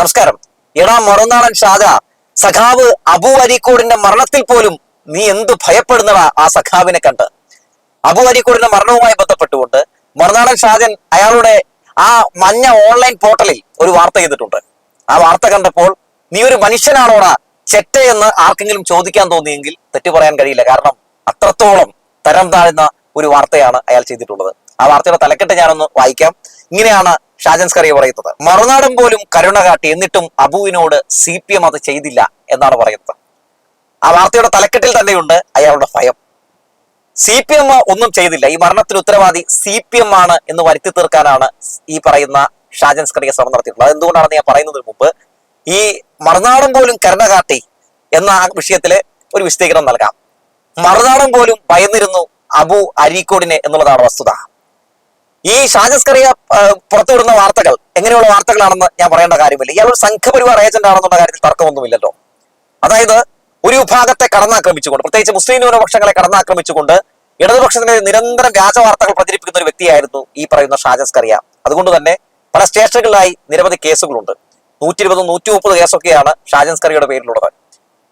നമസ്കാരം. എടാ മറുനാടൻ ഷാജ സഖാവ് അബു അരീക്കോടിന്റെ മരണത്തിൽ പോലും നീ എന്ത് ഭയപ്പെടുന്നടാ ആ സഖാവിനെ കണ്ട്? അബു അരീക്കോടിന്റെ മരണവുമായി ബന്ധപ്പെട്ടുകൊണ്ട് മറുനാടൻ ഷാജൻ അയാളുടെ ആ മഞ്ഞ ഓൺലൈൻ പോർട്ടലിൽ ഒരു വാർത്ത ചെയ്തിട്ടുണ്ട്. ആ വാർത്ത കണ്ടപ്പോൾ നീ ഒരു മനുഷ്യനാണോടാ ചെറ്റ എന്ന് ആർക്കെങ്കിലും ചോദിക്കാൻ തോന്നിയെങ്കിൽ തെറ്റു പറയാൻ കഴിയില്ല. കാരണം അത്രത്തോളം തരം താഴ്ന്ന ഒരു വാർത്തയാണ് അയാൾ ചെയ്തിട്ടുള്ളത്. ആ വാർത്തയുടെ തലക്കെട്ട് ഞാനൊന്ന് വായിക്കാം. ഇങ്ങനെയാണ് ഷാജൻ സ്കറിയ പറയുന്നത്. മറുനാടൻ പോലും കരുണ കാട്ടി എന്നിട്ടും അബുവിനോട് സി പി എം അത് ചെയ്തില്ല എന്നാണ് പറയുന്നത്. ആ വാർത്തയുടെ തലക്കെട്ടിൽ തന്നെയുണ്ട് അയാളുടെ ഭയം. സി പി എം ഒന്നും ചെയ്തില്ല. ഈ മരണത്തിന് ഉത്തരവാദി സി പി എം ആണ് എന്ന് വരുത്തി തീർക്കാനാണ് ഈ പറയുന്ന ഷാജൻ സ്കറിയ ശ്രമം നടത്തിയിട്ടുള്ളത്. എന്തുകൊണ്ടാണ് ഞാൻ പറയുന്നതിന് മുമ്പ് ഈ മറുനാടൻ പോലും കരുണ കാട്ടി എന്ന ആ വിഷയത്തിൽ ഒരു വിശദീകരണം നൽകാം. മറുനാടൻ പോലും ഭയന്നിരുന്നു അബു അരീക്കോടിനെ എന്നുള്ളതാണ് വസ്തുത. ഈ ഷാജസ്കറിയ പുറത്തുവിടുന്ന വാർത്തകൾ എങ്ങനെയുള്ള വാർത്തകളാണെന്ന് ഞാൻ പറയേണ്ട കാര്യമില്ല. ഇയാൾ ഒരു സംഘപരിവാർ ഏജന്റ് ആണെന്നുള്ള കാര്യത്തിൽ തർക്കമൊന്നുമില്ലല്ലോ. അതായത് ഒരു വിഭാഗത്തെ കടന്നാക്രമിച്ചുകൊണ്ട് പ്രത്യേകിച്ച് മുസ്ലിം ന്യൂനപക്ഷങ്ങളെ കടന്നാക്രമിച്ചുകൊണ്ട് ഇടതുപക്ഷത്തിന്റെ നിരന്തരം വ്യാജ വാർത്തകൾ പ്രചരിപ്പിക്കുന്ന ഒരു വ്യക്തിയായിരുന്നു ഈ പറയുന്ന ഷാജസ് കറിയ അതുകൊണ്ട് തന്നെ പല സ്റ്റേഷനുകളിലായി നിരവധി കേസുകളുണ്ട്. നൂറ്റി ഇരുപതും നൂറ്റി മുപ്പത് കേസൊക്കെയാണ് ഷാജൻസ്കറിയുടെ പേരിലുള്ളത്.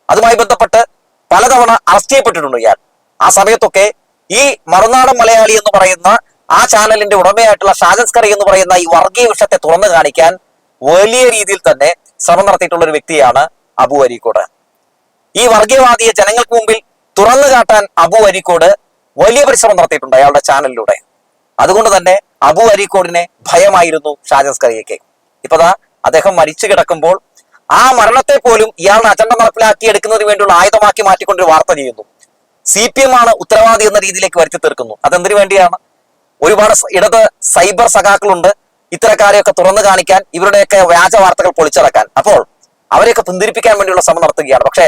അതുമായി ബന്ധപ്പെട്ട് പലതവണ അറസ്റ്റ് ചെയ്യപ്പെട്ടിട്ടുണ്ട് ഇയാൾ. ആ സമയത്തൊക്കെ ഈ മറുനാടൻ മലയാളി എന്ന് പറയുന്ന ആ ചാനലിന്റെ ഉടമയായിട്ടുള്ള ഷാജൻസ്കറി എന്ന് പറയുന്ന ഈ വർഗീയ വിഷയത്തെ തുറന്നു കാണിക്കാൻ വലിയ രീതിയിൽ തന്നെ ശ്രമം നടത്തിയിട്ടുള്ള ഒരു വ്യക്തിയാണ് അബു അരീക്കോട്. ഈ വർഗീയവാദിയെ ജനങ്ങൾക്ക് മുമ്പിൽ തുറന്നു കാട്ടാൻ അബു അരീക്കോട് വലിയ പരിശ്രമം നടത്തിയിട്ടുണ്ട് അയാളുടെ ചാനലിലൂടെ. അതുകൊണ്ട് തന്നെ അബു അരീക്കോടിനെ ഭയമായിരുന്നു ഷാജൻസ്കറിയയ്ക്ക് ഇപ്പതാ അദ്ദേഹം മരിച്ചു കിടക്കുമ്പോൾ ആ മരണത്തെ പോലും ഇയാളുടെ അജണ്ട നടപ്പിലാക്കി എടുക്കുന്നതിന് വേണ്ടിയുള്ള ആയുധമാക്കി മാറ്റിക്കൊണ്ടൊരു വാർത്ത ചെയ്യുന്നു. സി പി എം ആണ് ഉത്തരവാദി എന്ന രീതിയിലേക്ക് വരുത്തി തീർക്കുന്നു. അതെന്തിനു വേണ്ടിയാണ്? ഒരുപാട് ഇടത് സൈബർ സഖാക്കളുണ്ട്. ഇത്തരക്കാരെയൊക്കെ തുറന്നു കാണിക്കാൻ ഇവരുടെയൊക്കെ വ്യാജ വാർത്തകൾ പൊളിച്ചടക്കാൻ. അപ്പോൾ അവരെയൊക്കെ പിന്തിരിപ്പിക്കാൻ വേണ്ടിയുള്ള ശ്രമം നടത്തുകയാണ്. പക്ഷേ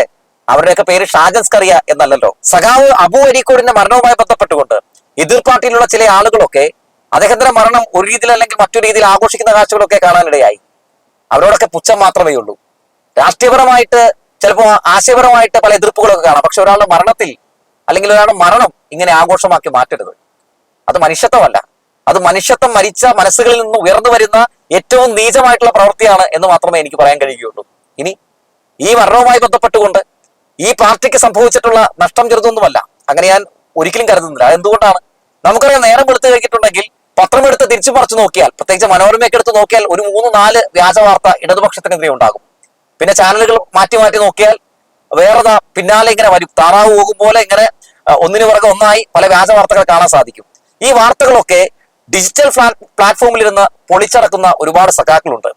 അവരുടെയൊക്കെ പേര് ഷാജൻസ് കറിയ എന്നല്ലല്ലോ. സഖാവ് അബു അരീക്കോടിന്റെ മരണവുമായി ബന്ധപ്പെട്ടുകൊണ്ട് എതിർ പാർട്ടിയിലുള്ള ചില ആളുകളൊക്കെ അദ്ദേഹത്തിന്റെ മരണം ഒരു രീതിയിൽ അല്ലെങ്കിൽ മറ്റൊരു രീതിയിൽ ആഘോഷിക്കുന്ന കാഴ്ചകളൊക്കെ കാണാനിടയായി. അവരോടൊക്കെ പുച്ഛം മാത്രമേ ഉള്ളൂ. രാഷ്ട്രീയപരമായിട്ട് ചിലപ്പോൾ ആശയപരമായിട്ട് പല എതിർപ്പുകളൊക്കെ കാണാം. പക്ഷെ ഒരാളുടെ മരണത്തിൽ അല്ലെങ്കിൽ ഒരാളുടെ മരണം ഇങ്ങനെ ആഘോഷമാക്കി മാറ്റരുത്. അത് മനുഷ്യത്വമല്ല. അത് മനുഷ്യത്വം മരിച്ച മനസ്സുകളിൽ നിന്ന് ഉയർന്നു വരുന്ന ഏറ്റവും നീചമായിട്ടുള്ള പ്രവൃത്തിയാണ് എന്ന് മാത്രമേ എനിക്ക് പറയാൻ കഴിയുകയുള്ളൂ. ഇനി ഈ മരണവുമായി ബന്ധപ്പെട്ടുകൊണ്ട് ഈ പാർട്ടിക്ക് സംഭവിച്ചിട്ടുള്ള നഷ്ടം ചെറുതൊന്നുമല്ല. അങ്ങനെ ഞാൻ ഒരിക്കലും കരുതുന്നില്ല. അതെന്തുകൊണ്ടാണ്? നമുക്കറിയാം നേരം വെളുത്ത് കഴിഞ്ഞിട്ടുണ്ടെങ്കിൽ പത്രമെടുത്ത് തിരിച്ചു മറിച്ച് നോക്കിയാൽ പ്രത്യേകിച്ച് മനോരമയൊക്കെ എടുത്ത് നോക്കിയാൽ ഒരു മൂന്ന് നാല് വ്യാജ വാർത്ത ഇടതുപക്ഷത്തിനെതിരെ ഉണ്ടാകും. പിന്നെ ചാനലുകൾ മാറ്റി മാറ്റി നോക്കിയാൽ വേറെ പിന്നാലെ ഇങ്ങനെ വരും. താറാവ് പോകും പോലെ ഇങ്ങനെ ഒന്നിനു പുറകെ ഒന്നായി പല വ്യാജ വാർത്തകൾ കാണാൻ സാധിക്കും. ഈ വാർത്തകളൊക്കെ ഡിജിറ്റൽ പ്ലാറ്റ്ഫോമിൽ ഇരുന്ന് പൊളിച്ചടക്കുന്ന ഒരുപാട് സഖാക്കളുണ്ട്.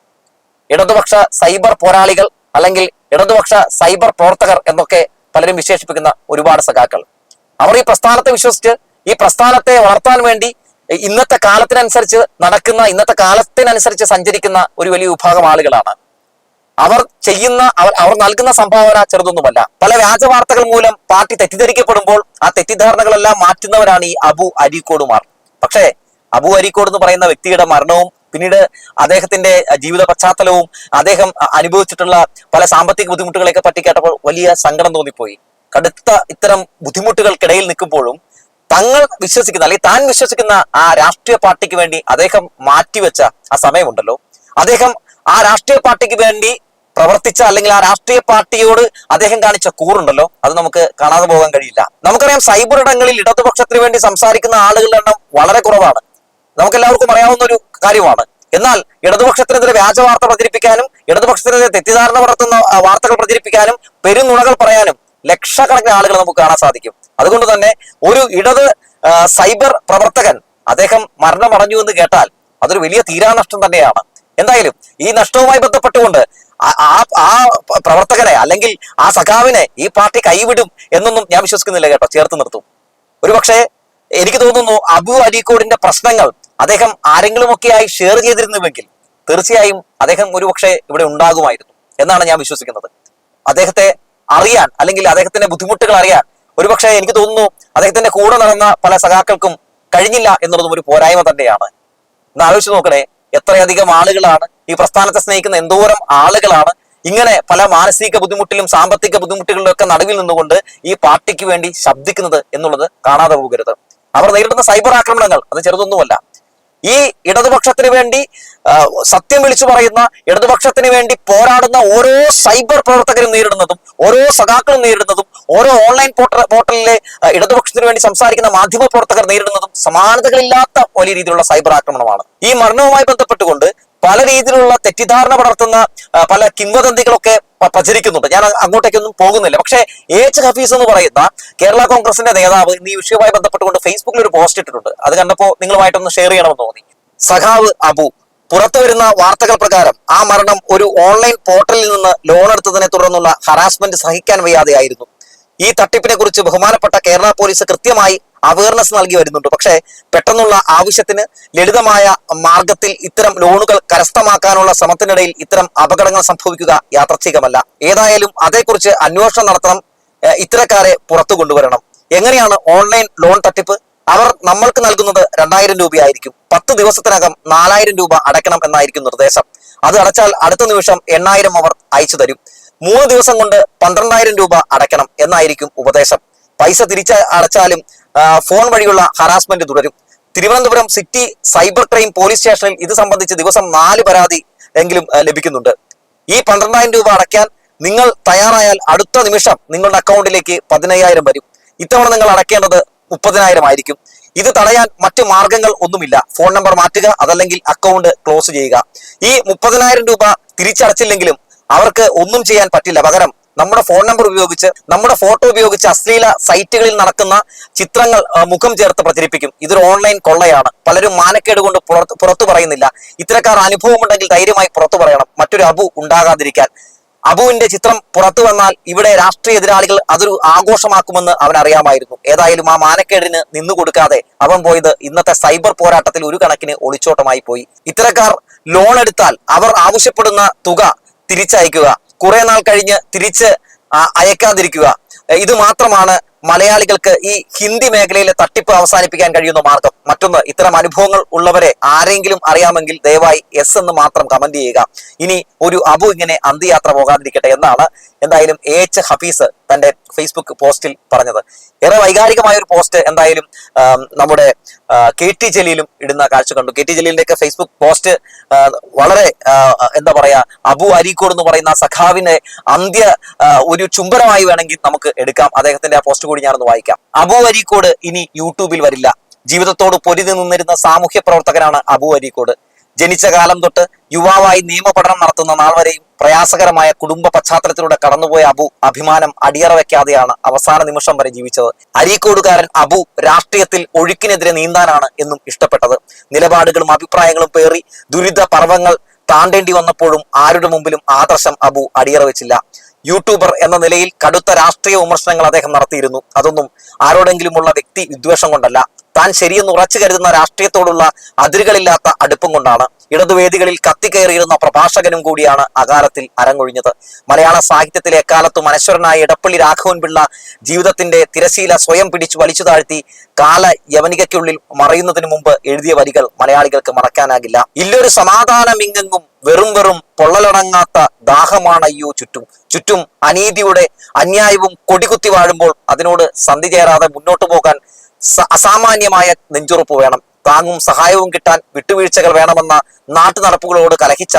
ഇടതുപക്ഷ സൈബർ പോരാളികൾ അല്ലെങ്കിൽ ഇടതുപക്ഷ സൈബർ പ്രവർത്തകർ എന്നൊക്കെ പലരും വിശേഷിപ്പിക്കുന്ന ഒരുപാട് സഖാക്കൾ. അവർ ഈ പ്രസ്ഥാനത്തെ വിശ്വസിച്ച് ഈ പ്രസ്ഥാനത്തെ വളർത്താൻ വേണ്ടി ഇന്നത്തെ കാലത്തിനനുസരിച്ച് നടക്കുന്ന ഇന്നത്തെ കാലത്തിനനുസരിച്ച് സഞ്ചരിക്കുന്ന ഒരു വലിയ വിഭാഗം ആളുകളാണ്. അവർ ചെയ്യുന്ന അവർ നൽകുന്ന സംഭാവന ചെറുതൊന്നുമല്ല. പല വ്യാജ വാർത്തകൾ മൂലം പാർട്ടി തെറ്റിദ്ധരിക്കപ്പെടുമ്പോൾ ആ തെറ്റിദ്ധാരണകളെല്ലാം മാറ്റുന്നവരാണ് ഈ അബു അരീക്കോടുമാർ. പക്ഷേ അബു അരീക്കോട് എന്ന് പറയുന്ന വ്യക്തിയുടെ മരണവും പിന്നീട് അദ്ദേഹത്തിന്റെ ജീവിത പശ്ചാത്തലവും അദ്ദേഹം അനുഭവിച്ചിട്ടുള്ള പല സാമ്പത്തിക ബുദ്ധിമുട്ടുകളെയൊക്കെ പറ്റി കേട്ടപ്പോൾ വലിയ സങ്കടം തോന്നിപ്പോയി. കടുത്ത ഇത്തരം ബുദ്ധിമുട്ടുകൾക്കിടയിൽ നിൽക്കുമ്പോഴും തങ്ങൾ വിശ്വസിക്കുന്ന അല്ലെങ്കിൽ താൻ വിശ്വസിക്കുന്ന ആ രാഷ്ട്രീയ പാർട്ടിക്ക് വേണ്ടി അദ്ദേഹം മാറ്റിവെച്ച ആ സമയമുണ്ടല്ലോ. അദ്ദേഹം ആ രാഷ്ട്രീയ പാർട്ടിക്ക് വേണ്ടി പ്രവർത്തിച്ച അല്ലെങ്കിൽ ആ രാഷ്ട്രീയ പാർട്ടിയോട് അദ്ദേഹം കാണിച്ച കൂറുണ്ടല്ലോ. അത് നമുക്ക് കാണാതെ പോകാൻ കഴിയില്ല. നമുക്കറിയാം സൈബർ ഇടങ്ങളിൽ ഇടതുപക്ഷത്തിന് വേണ്ടി സംസാരിക്കുന്ന ആളുകളുടെ എണ്ണം വളരെ കുറവാണ്. നമുക്ക് എല്ലാവർക്കും അറിയാവുന്ന ഒരു കാര്യമാണ്. എന്നാൽ ഇടതുപക്ഷത്തിനെതിരെ വ്യാജ വാർത്ത പ്രചരിപ്പിക്കാനും ഇടതുപക്ഷത്തിനെതിരെ തെറ്റിദ്ധാരണ വളർത്തുന്ന വാർത്തകൾ പ്രചരിപ്പിക്കാനും പെരുനുണകൾ പറയാനും ലക്ഷക്കണക്കിന് ആളുകൾ നമുക്ക് കാണാൻ സാധിക്കും. അതുകൊണ്ട് തന്നെ ഒരു ഇടത് സൈബർ പ്രവർത്തകൻ അദ്ദേഹം മരണമടഞ്ഞു എന്ന് കേട്ടാൽ അതൊരു വലിയ തീരാനഷ്ടം തന്നെയാണ്. എന്തായാലും ഈ നഷ്ടവുമായി ബന്ധപ്പെട്ടുകൊണ്ട് ആ- ആ പ്രവർത്തകനെ അല്ലെങ്കിൽ ആ സഖാവിനെ ഈ പാർട്ടി കൈവിടും എന്നൊന്നും ഞാൻ വിശ്വസിക്കുന്നില്ല കേട്ടോ. ചേർത്ത് നിർത്തും. ഒരുപക്ഷെ എനിക്ക് തോന്നുന്നു അബു അരീക്കോടിന്റെ പ്രശ്നങ്ങൾ അദ്ദേഹം ആരെങ്കിലുമൊക്കെയായി ഷെയർ ചെയ്തിരുന്നുവെങ്കിൽ തീർച്ചയായും അദ്ദേഹം ഒരുപക്ഷെ ഇവിടെ ഉണ്ടാകുമായിരുന്നു എന്നാണ് ഞാൻ വിശ്വസിക്കുന്നത്. അദ്ദേഹത്തെ അറിയാൻ അല്ലെങ്കിൽ അദ്ദേഹത്തിന്റെ ബുദ്ധിമുട്ടുകൾ അറിയാൻ ഒരുപക്ഷെ എനിക്ക് തോന്നുന്നു അദ്ദേഹത്തിന്റെ കൂടെ നടന്ന പല സഖാക്കൾക്കും കഴിഞ്ഞില്ല എന്നുള്ളതും ഒരു പോരായ്മ തന്നെയാണ്. ഒന്ന് നോക്കണേ എത്രയധികം ആളുകളാണ് ഈ പ്രസ്ഥാനത്തെ സ്നേഹിക്കുന്ന എന്തോരം ആളുകളാണ് ഇങ്ങനെ പല മാനസിക ബുദ്ധിമുട്ടിലും സാമ്പത്തിക ബുദ്ധിമുട്ടുകളിലും ഒക്കെ നടുവിൽ നിന്നുകൊണ്ട് ഈ പാർട്ടിക്ക് വേണ്ടി ശബ്ദിക്കുന്നത് എന്നുള്ളത് കാണാതെ പോകരുത്. അവർ നേരിടുന്ന സൈബർ ആക്രമണങ്ങൾ അത് ചെറുതൊന്നുമല്ല. ഈ ഇടതുപക്ഷത്തിന് വേണ്ടി സത്യം വിളിച്ചു പറയുന്ന ഇടതുപക്ഷത്തിന് വേണ്ടി പോരാടുന്ന ഓരോ സൈബർ പ്രവർത്തകരും നേരിടുന്നതും ഓരോ സഖാക്കളും നേരിടുന്നതും ഓരോ ഓൺലൈൻ പോർട്ടലിലെ ഇടതുപക്ഷത്തിന് വേണ്ടി സംസാരിക്കുന്ന മാധ്യമ പ്രവർത്തകർ നേരിടുന്നതും സമാനതകളില്ലാത്ത വലിയ രീതിയിലുള്ള സൈബർ ആക്രമണമാണ്. ഈ മരണവുമായി ബന്ധപ്പെട്ടുകൊണ്ട് പല രീതിയിലുള്ള തെറ്റിദ്ധാരണ പടർത്തുന്ന പല കിംവദന്തികളൊക്കെ പ്രചരിക്കുന്നുണ്ട്. ഞാൻ അങ്ങോട്ടേക്കൊന്നും പോകുന്നില്ല. പക്ഷേ എച്ച് ഹഫീസ് എന്ന് പറയുന്ന കേരള കോൺഗ്രസിന്റെ നേതാവ് ഈ വിഷയവുമായി ബന്ധപ്പെട്ടുകൊണ്ട് ഫേസ്ബുക്കിൽ ഒരു പോസ്റ്റ് ഇട്ടിട്ടുണ്ട്. അത് കണ്ടപ്പോൾ നിങ്ങളുമായിട്ടൊന്ന് ഷെയർ ചെയ്യണമെന്ന് തോന്നി. സഖാവ് അബു പുറത്തു വരുന്ന വാർത്തകൾ പ്രകാരം ആ മരണം ഒരു ഓൺലൈൻ പോർട്ടലിൽ നിന്ന് ലോൺ എടുത്തതിനെ തുടർന്നുള്ള ഹറാസ്മെന്റ് സഹിക്കാൻ വയ്യാതെയായിരുന്നു. ഈ തട്ടിപ്പിനെ കുറിച്ച് ബഹുമാനപ്പെട്ട കേരള പോലീസ് കൃത്യമായി അവയർനെസ് നൽകി വരുന്നുണ്ട്. പക്ഷേ പെട്ടെന്നുള്ള ആവശ്യത്തിന് ലളിതമായ മാർഗത്തിൽ ഇത്തരം ലോണുകൾ കരസ്ഥമാക്കാനുള്ള ശ്രമത്തിനിടയിൽ ഇത്തരം അപകടങ്ങൾ സംഭവിക്കുക യാദർച്ഛികമല്ല ഏതായാലും അതേക്കുറിച്ച് അന്വേഷണം നടത്തണം ഇത്തരക്കാരെ പുറത്തു കൊണ്ടുവരണം. എങ്ങനെയാണ് ഓൺലൈൻ ലോൺ തട്ടിപ്പ്? അവർ നമ്മൾക്ക് നൽകുന്നത് രണ്ടായിരം രൂപയായിരിക്കും. പത്ത് ദിവസത്തിനകം നാലായിരം രൂപ അടയ്ക്കണം എന്നായിരിക്കും നിർദ്ദേശം. അത് അടച്ചാൽ അടുത്ത നിമിഷം എണ്ണായിരം അവർ അയച്ചു തരും. മൂന്ന് ദിവസം കൊണ്ട് പന്ത്രണ്ടായിരം രൂപ അടയ്ക്കണം എന്നായിരിക്കും ഉപദേശം. പൈസ തിരിച്ച അടച്ചാലും ഫോൺ വഴിയുള്ള ഹറാസ്മെന്റ് തുടരും. Thiruvananthapuram city cyber crime police സ്റ്റേഷനിൽ ഇത് സംബന്ധിച്ച് ദിവസം നാല് പരാതി എങ്കിലും ലഭിക്കുന്നുണ്ട്. ഈ പന്ത്രണ്ടായിരം രൂപ അടയ്ക്കാൻ നിങ്ങൾ തയ്യാറായാൽ അടുത്ത നിമിഷം നിങ്ങളുടെ അക്കൗണ്ടിലേക്ക് പതിനയ്യായിരം വരും. ഇത്തവണ നിങ്ങൾ അടയ്ക്കേണ്ടത് മുപ്പതിനായിരം ആയിരിക്കും. ഇത് തടയാൻ മറ്റു മാർഗങ്ങൾ ഒന്നുമില്ല. ഫോൺ നമ്പർ മാറ്റുക അതല്ലെങ്കിൽ അക്കൗണ്ട് ക്ലോസ് ചെയ്യുക. ഈ മുപ്പതിനായിരം രൂപ തിരിച്ചടച്ചില്ലെങ്കിലും അവർക്ക് ഒന്നും ചെയ്യാൻ പറ്റില്ല. പകരം നമ്മുടെ ഫോൺ നമ്പർ ഉപയോഗിച്ച് നമ്മുടെ ഫോട്ടോ ഉപയോഗിച്ച് അശ്ലീല സൈറ്റുകളിൽ നടക്കുന്ന ചിത്രങ്ങൾ മുഖം ചേർത്ത് പ്രചരിപ്പിക്കും. ഇതൊരു ഓൺലൈൻ കൊള്ളയാണ്. പലരും മാനക്കേട് കൊണ്ട് പുറത്തു പറയുന്നില്ല. ഇത്തരക്കാർ അനുഭവമുണ്ടെങ്കിൽ ധൈര്യമായി പുറത്തു പറയണം. മറ്റൊരു അബു ഉണ്ടാകാതിരിക്കാൻ. അബുവിന്റെ ചിത്രം പുറത്തു വന്നാൽ ഇവിടെ രാഷ്ട്രീയ എതിരാളികൾ അതൊരു ആഘോഷമാക്കുമെന്ന് അവൻ അറിയാമായിരുന്നു. ഏതായാലും ആ മാനക്കേടിന് നിന്നു കൊടുക്കാതെ അവൻ പോയത് ഇന്നത്തെ സൈബർ പോരാട്ടത്തിൽ ഒരു കണക്കിന് ഒളിച്ചോട്ടമായി പോയി. ഇത്തരക്കാർ ലോൺ എടുത്താൽ അവർ ആവശ്യപ്പെടുന്ന തുക തിരിച്ചയക്കുക. കുറെ നാൾ കഴിഞ്ഞ് തിരിച്ച് അയക്കാതിരിക്കുക. ഇത് മാത്രമാണ് മലയാളികൾക്ക് ഈ ഹിന്ദി മേഖലയിലെ തട്ടിപ്പ് അവസാനിപ്പിക്കാൻ കഴിയുന്ന മാർഗം. മറ്റൊന്ന് ഇത്തരം അനുഭവങ്ങൾ ഉള്ളവരെ ആരെങ്കിലും അറിയാമെങ്കിൽ ദയവായി എസ് എന്ന് മാത്രം കമന്റ് ചെയ്യുക. ഇനി ഒരു അബു ഇങ്ങനെ അന്ത്യയാത്ര പോകാതിരിക്കട്ടെ എന്നാണ് എന്തായാലും എ എച്ച് ഹഫീസ് തന്റെ ഫേസ്ബുക്ക് പോസ്റ്റിൽ പറഞ്ഞത്. ഏറെ വൈകാരികമായ ഒരു പോസ്റ്റ് എന്തായാലും നമ്മുടെ കെ ടി ജലീലും ഇടുന്ന കാഴ്ച കണ്ടു. കെ ടി ജലീലിന്റെ ഒക്കെ ഫേസ്ബുക്ക് പോസ്റ്റ് വളരെ എന്താ പറയാ അബു അരീക്കോട് എന്ന് പറയുന്ന സഖാവിനെ അന്ത്യ ഒരു ചുംബനമായി വേണമെങ്കിൽ നമുക്ക് എടുക്കാം. അദ്ദേഹത്തിന്റെ ആ പോസ്റ്റ് കൂടി ഞാനൊന്ന് വായിക്കാം. അബു അരീക്കോട് ഇനി യൂട്യൂബിൽ വരില്ല. ജീവിതത്തോട് പൊരുതി നിന്നിരുന്ന സാമൂഹ്യ പ്രവർത്തകനാണ് അബു അരീക്കോട്. ജനിച്ച കാലം തൊട്ട് യുവാവായി നിയമപഠനം നടത്തുന്ന നാൾ വരെയും പ്രയാസകരമായ കുടുംബ പശ്ചാത്തലത്തിലൂടെ കടന്നുപോയ അബു അഭിമാനം അടിയറ വെക്കാതെയാണ് അവസാന നിമിഷം വരെ ജീവിച്ചത്. അരീക്കോടുകാരൻ അബു രാഷ്ട്രീയത്തിൽ ഒഴുക്കിനെതിരെ നീന്താനാണ് എന്നും ഇഷ്ടപ്പെട്ടത്. നിലപാടുകളും അഭിപ്രായങ്ങളും പേറി ദുരിത പർവങ്ങൾ താണ്ടേണ്ടി വന്നപ്പോഴും ആരുടെ മുമ്പിലും ആദർശം അബു അടിയറ വെച്ചില്ല. യൂട്യൂബർ എന്ന നിലയിൽ കടുത്ത രാഷ്ട്രീയ വിമർശനങ്ങൾ അദ്ദേഹം നടത്തിയിരുന്നു. അതൊന്നും ആരോടെങ്കിലുമുള്ള വ്യക്തി വിദ്വേഷം കൊണ്ടല്ല. താൻ ശരിയെന്ന് ഉറച്ചു കരുതുന്ന രാഷ്ട്രീയത്തോടുള്ള അതിരുകളില്ലാത്ത അടുപ്പം കൊണ്ടാണ് ഇടതുവേദികളിൽ കത്തിക്കയറിയിരുന്ന പ്രഭാഷകനും കൂടിയാണ് അകാലത്തിൽ അരങ്ങൊഴിഞ്ഞത്. മലയാള സാഹിത്യത്തിലെ എക്കാലത്തും അനശ്വരനായ ഇടപ്പള്ളി രാഘവൻ പിള്ള ജീവിതത്തിന്റെ തിരശീല സ്വയം പിടിച്ചു വലിച്ചു താഴ്ത്തി കാല യവനികയ്ക്കുള്ളിൽ മറയുന്നതിന് മുമ്പ് എഴുതിയ വരികൾ മലയാളികൾക്ക് മറക്കാനാകില്ല. ഇല്ലൊരു സമാധാനമിങ്ങെങ്ങും വെറും വെറും പൊള്ളലടങ്ങാത്ത ദാഹമാണ് അയ്യോ ചുറ്റും. ചുറ്റും അനീതിയുടെ അന്യായവും കൊടികുത്തി വാഴുമ്പോൾ അതിനോട് സന്ധി ചേരാതെ മുന്നോട്ടു പോകാൻ അസാമാന്യമായ നെഞ്ചുറപ്പ് വേണം. താങ്ങും സഹായവും കിട്ടാൻ വിട്ടുവീഴ്ചകൾ വേണമെന്ന നാട്ടു നടപ്പുകളോട് കലഹിച്ച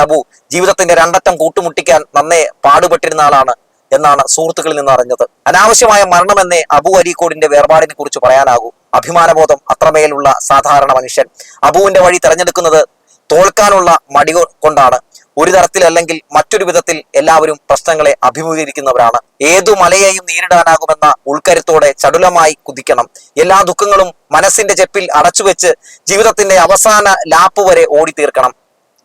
ജീവിതത്തിന്റെ രണ്ടറ്റം കൂട്ടുമുട്ടിക്കാൻ നന്നേ പാടുപെട്ടിരുന്ന ആളാണ് എന്നാണ് സുഹൃത്തുക്കളിൽ നിന്ന് അറിഞ്ഞത്. അനാവശ്യമായ മരണമെന്നേ അബു അരീക്കോടിന്റെ വേർപാടിനെ കുറിച്ച് പറയാനാകൂ. അഭിമാനബോധം അത്രമേലുള്ള സാധാരണ മനുഷ്യൻ. അബുവിന്റെ വഴി തെരഞ്ഞെടുക്കുന്നത് തോൽക്കാനുള്ള മടി കൊണ്ടാണ്. ഒരു തരത്തിലല്ലെങ്കിൽ മറ്റൊരു വിധത്തിൽ എല്ലാവരും പ്രശ്നങ്ങളെ അഭിമുഖീകരിക്കുന്നവരാണ്. ഏതു മലയെയും നേരിടാനാകുമെന്ന ഉൾക്കരുത്തോടെ ചടുലമായി കുതിക്കണം. എല്ലാ ദുഃഖങ്ങളും മനസ്സിന്റെ ചെപ്പിൽ അടച്ചുവെച്ച് ജീവിതത്തിന്റെ അവസാന ലാപ്പ് വരെ ഓടി തീർക്കണം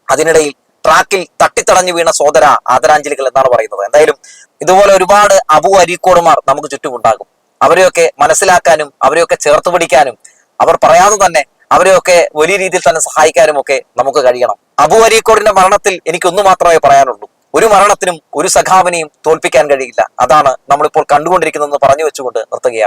അതിനിടയിൽ ട്രാക്കിൽ തട്ടിത്തടഞ്ഞു വീണ സോദര ആദരാഞ്ജലികൾ എന്നാണ് പറയുന്നത്. എന്തായാലും ഇതുപോലെ ഒരുപാട് അബു അരീക്കോടുമാർ നമുക്ക് ചുറ്റുമുണ്ടാകും. അവരെയൊക്കെ മനസ്സിലാക്കാനും അവരെയൊക്കെ ചേർത്ത് പിടിക്കാനും അവർ പറയാതെ തന്നെ അവരെയൊക്കെ വലിയ രീതിയിൽ തന്നെ സഹായിക്കാനും ഒക്കെ നമുക്ക് കഴിയണം. അബു അരീക്കോടിന്റെ മരണത്തിൽ എനിക്കൊന്നു മാത്രമേ പറയാനുള്ളൂ. ഒരു മരണത്തിനും ഒരു സഖാവിനെയും തോൽപ്പിക്കാൻ കഴിയില്ല. അതാണ് നമ്മളിപ്പോൾ കണ്ടുകൊണ്ടിരിക്കുന്നതെന്ന് പറഞ്ഞു വെച്ചുകൊണ്ട് നിർത്തുകയാണ്.